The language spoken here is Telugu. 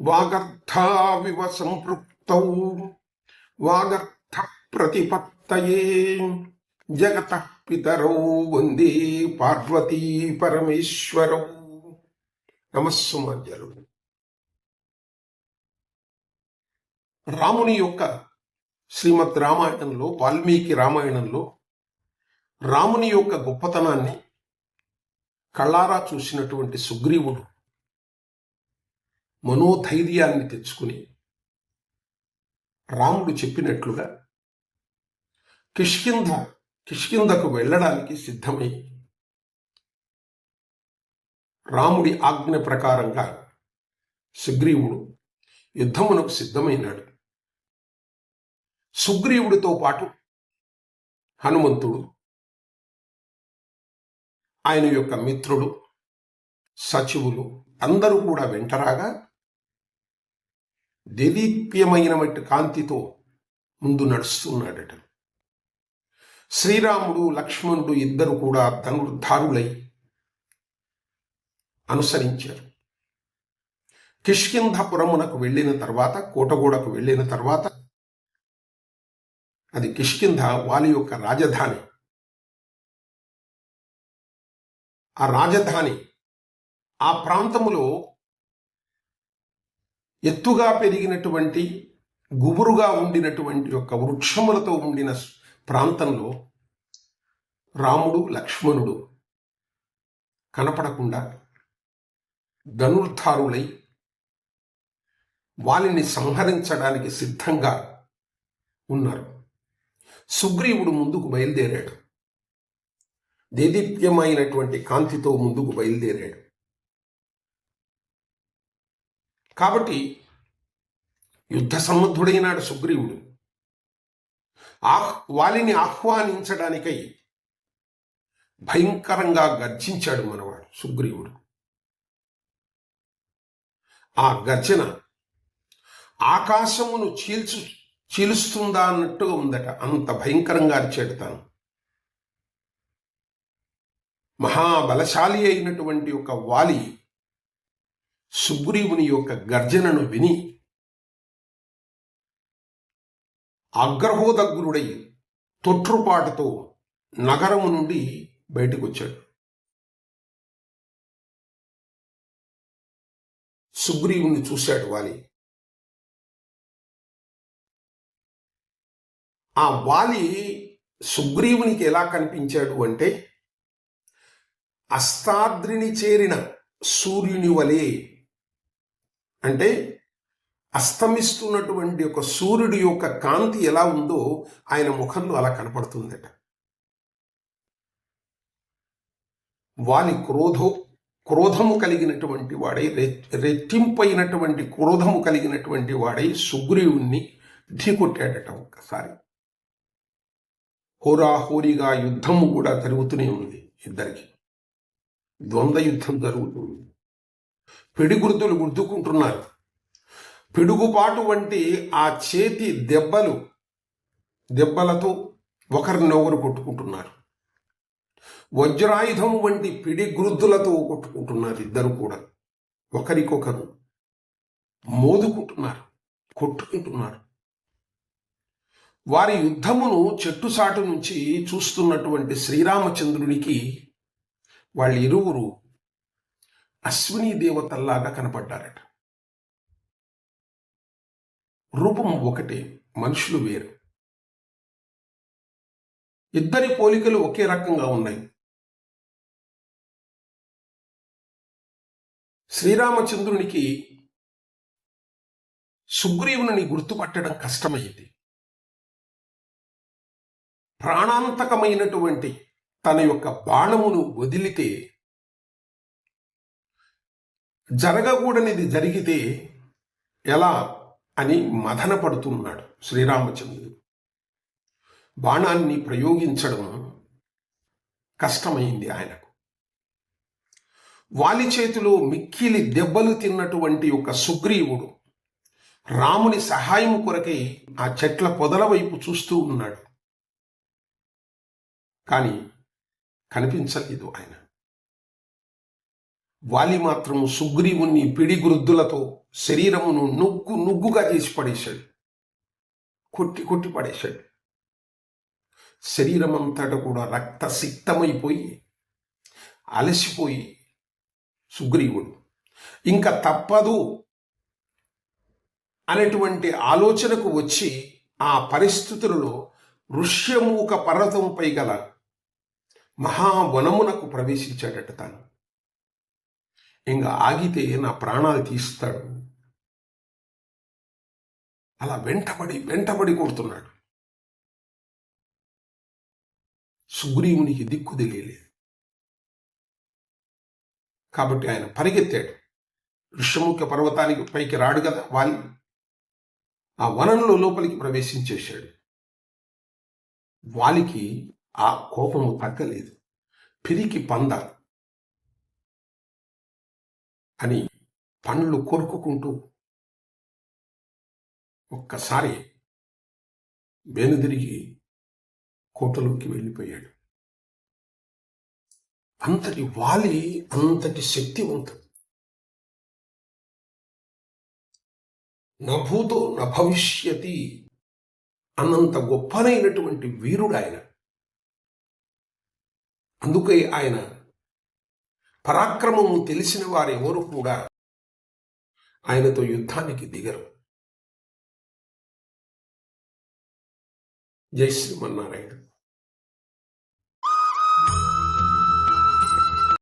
వాగర్థావివ సంపృక్త వాగర్థ ప్రతిపత్తయే జగత పితరౌ వందే పార్వతీ పరమేశ్వరౌ. మధ్యలు రాముని యొక్క శ్రీమద్ రామాయణంలో వాల్మీకి రామాయణంలో రాముని యొక్క గొప్పతనాన్ని కళ్ళారా చూసినటువంటి సుగ్రీవుడు మనోధైర్యాన్ని తెచ్చుకుని రాముడు చెప్పినట్లుగా కిష్కింధ కిష్కింధకు వెళ్ళడానికి సిద్ధమై రాముడి ఆజ్ఞ ప్రకారంగా సుగ్రీవుడు యుద్ధమునకు సిద్ధమైనాడు. సుగ్రీవుడితో పాటు హనుమంతుడు ఆయన యొక్క మిత్రుడు సచివులు అందరూ కూడా వెంటరాగా దేదీప్యమైనటువంటి కాంతితో ముందు నడుస్తున్నాడట. శ్రీరాముడు లక్ష్మణుడు ఇద్దరు కూడా ధనుర్ధారులై అనుసరించారు. కిష్కింధపురమునకు వెళ్ళిన తర్వాత కోటగూడకు వెళ్ళిన తర్వాత అది కిష్కింధ వాళ్ళ యొక్క రాజధాని. ఆ రాజధాని ఆ ప్రాంతములో ఎత్తుగా పెరిగినటువంటి గుబురుగా ఉండినటువంటి యొక్క వృక్షములతో ఉండిన ప్రాంతంలో రాముడు లక్ష్మణుడు కనపడకుండా ధనుర్ధారులై వాలిని సంహరించడానికి సిద్ధంగా ఉన్నారు. సుగ్రీవుడు ముందుకు బయలుదేరాడు. దేదీప్యమైనటువంటి కాంతితో ముందుకు బయలుదేరాడు. కాబట్టి యుద్ధ సమ్మద్ధుడైనాడు సుగ్రీవుడు. ఆహ్ వాలిని ఆహ్వానించడానికై భయంకరంగా గర్జించాడు మనవాడు సుగ్రీవుడు. ఆ గర్జన ఆకాశమును చీల్చు చీలుస్తుందా అన్నట్టుగా ఉందట. అంత భయంకరంగా అరిచాడు తాను. మహాబలశాలి అయినటువంటి ఒక వాలి సుగ్రీవుని యొక్క గర్జనను విని అగ్రహోదగ్రుడై తొట్రుపాటుతో నగరము నుండి బయటకు వచ్చాడు సుగ్రీవుని చూశాడు వాలి. ఆ వాలి సుగ్రీవునికి ఎలా కనిపించాడు అంటే అస్తాద్రిని చేరిన సూర్యుని వలె అంటే అస్తమిస్తున్నటువంటి ఒక సూర్యుడి యొక్క కాంతి ఎలా ఉందో ఆయన ముఖంలో అలా కనపడుతుందట. వాని క్రోధో క్రోధము కలిగినటువంటి వాడై రెట్టింపైనటువంటి క్రోధము కలిగినటువంటి వాడై సుగ్రీవుణ్ణి ఢీకొట్టాడట ఒక్కసారి. హోరాహోరీగా యుద్ధము కూడా జరుగుతూనే ఉంది ఇద్దరికి. ద్వంద్వ యుద్ధం జరుగుతుంది. పిడిగుర్తులు గుర్తుకుంటున్నారు పిడుగుపాటు వంటి ఆ చేతి దెబ్బలు దెబ్బలతో ఒకరినొకరు కొట్టుకుంటున్నారు. వజ్రాయుధం వంటి పిడిగురుద్దులతో కొట్టుకుంటున్నారు ఇద్దరు కూడా. ఒకరికొకరు మోదుకుంటున్నారు కొట్టుకుంటున్నారు. వారి యుద్ధమును చెట్టుసాటు నుంచి చూస్తున్నటువంటి శ్రీరామచంద్రునికి వాళ్ళ ఇరువురు అశ్విని దేవతల్లాగా కనపడ్డారట. రూపం ఒకటే మనుషులు వేరు. ఇద్దరి పోలికలు ఒకే రకంగా ఉన్నాయి. శ్రీరామచంద్రునికి సుగ్రీవుని గుర్తుపట్టడం కష్టమైంది. ప్రాణాంతకమైనటువంటి తన యొక్క బాణమును వదిలితే జరగకూడనిది జరిగితే ఎలా అని మదన పడుతున్నాడు శ్రీరామచంద్రుడు. బాణాన్ని ప్రయోగించడం కష్టమైంది ఆయనకు. వాలి చేతిలో మిక్కిలి దెబ్బలు తిన్నటువంటి ఒక సుగ్రీవుడు రాముని సహాయం కొరకై ఆ చెట్ల పొదల వైపు చూస్తూ ఉన్నాడు. కానీ కనిపించలేదు ఆయన. వాలి మాత్రము సుగ్రీవుని పిడిగురుద్దులతో శరీరమును నుగ్గు నుగ్గుగా చేసి పడేశాడు. కొట్టి కొట్టి పడేశాడు. శరీరం అంతటా కూడా రక్తసిక్తమైపోయి అలసిపోయి సుగ్రీవుడు. ఇంకా తప్పదు అనేటువంటి ఆలోచనకు వచ్చి ఆ పరిస్థితులలో ఋష్యమూక పర్వతంపై గల మహావనమునకు ప్రవేశించాడట తాను. ఇంకా ఆగితే నా ప్రాణాలు తీస్తాడు. అలా వెంటబడి వెంటబడి కొడుతున్నాడు. సుగ్రీవునికి దిక్కు తెలియలేదు కాబట్టి ఆయన పరిగెత్తాడు. ఋష్యముఖ పర్వతానికి పైకి రాడు కదా వాలి. ఆ వనంలో లోపలికి ప్రవేశించేశాడు. వాలికి ఆ కోపము తగ్గలేదు. పిరికి పంద. అని పండ్లు కోరుకుంటూ ఒక్కసారి వెనుదిరిగి కోటలోకి వెళ్ళిపోయాడు. అంతటి వాలి అంతటి శక్తివంతుడు నభూతో నభవిష్యతి అన్నంత గొప్పనైనటువంటి వీరుడు ఆయన అందుకే ఆయన పరాక్రమము తెలిసిన వారెవరు కూడా ఆయనతో యుద్ధానికి దిగరు. జై శ్రీమన్నారాయణ.